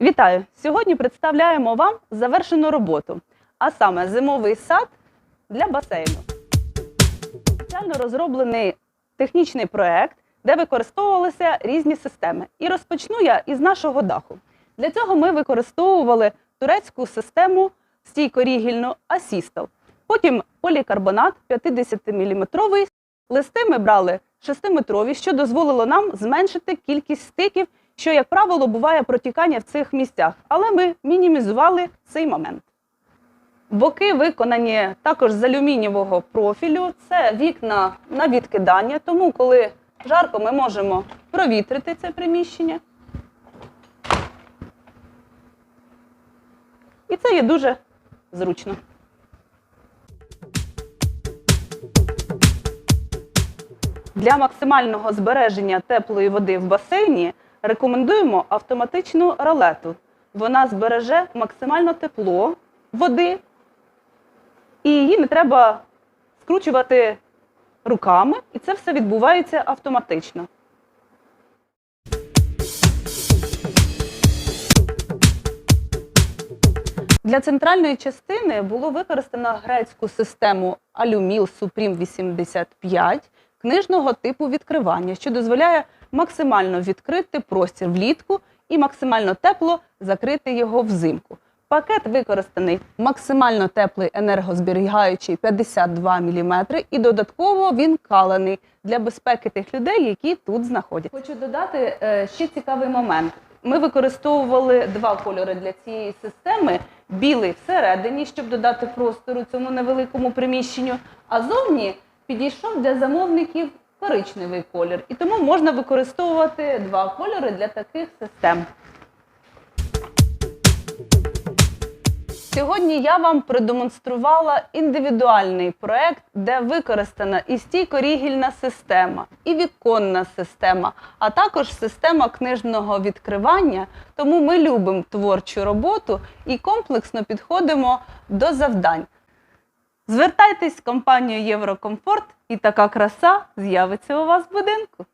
Вітаю! Сьогодні представляємо вам завершену роботу, а саме зимовий сад для басейну. Спеціально розроблений технічний проект, де використовувалися різні системи. І розпочну я із нашого даху. Для цього ми використовували турецьку систему стійкорігільну Асістал. Потім полікарбонат 50-мм. Листи ми брали 6-метрові, що дозволило нам зменшити кількість стиків, що, як правило, буває протікання в цих місцях. Але ми мінімізували цей момент. Боки виконані також з алюмінієвого профілю. Це вікна на відкидання, тому коли жарко, ми можемо провітрити це приміщення. І це є дуже зручно. Для максимального збереження теплої води в басейні рекомендуємо автоматичну ролету. Вона збереже максимально тепло води, і її не треба скручувати руками, і це все відбувається автоматично. Для центральної частини було використано грецьку систему Alumil Supreme 85 книжного типу відкривання, що дозволяє максимально відкрити простір влітку і максимально тепло закрити його взимку. Пакет використаний максимально теплий енергозберігаючий 52 мм і додатково він калений для безпеки тих людей, які тут знаходяться. Хочу додати е, ще цікавий момент. Ми використовували два кольори для цієї системи: білий всередині, щоб додати простору цьому невеликому приміщенню, а зовні підійшов для замовників коричневий колір. І тому можна використовувати два кольори для таких систем. Сьогодні я вам продемонструвала індивідуальний проект, де використана і стійкорігільна система, і віконна система, а також система книжного відкривання. Тому ми любимо творчу роботу і комплексно підходимо до завдань. Звертайтесь в компанію Єврокомфорт, і така краса з'явиться у вас в будинку.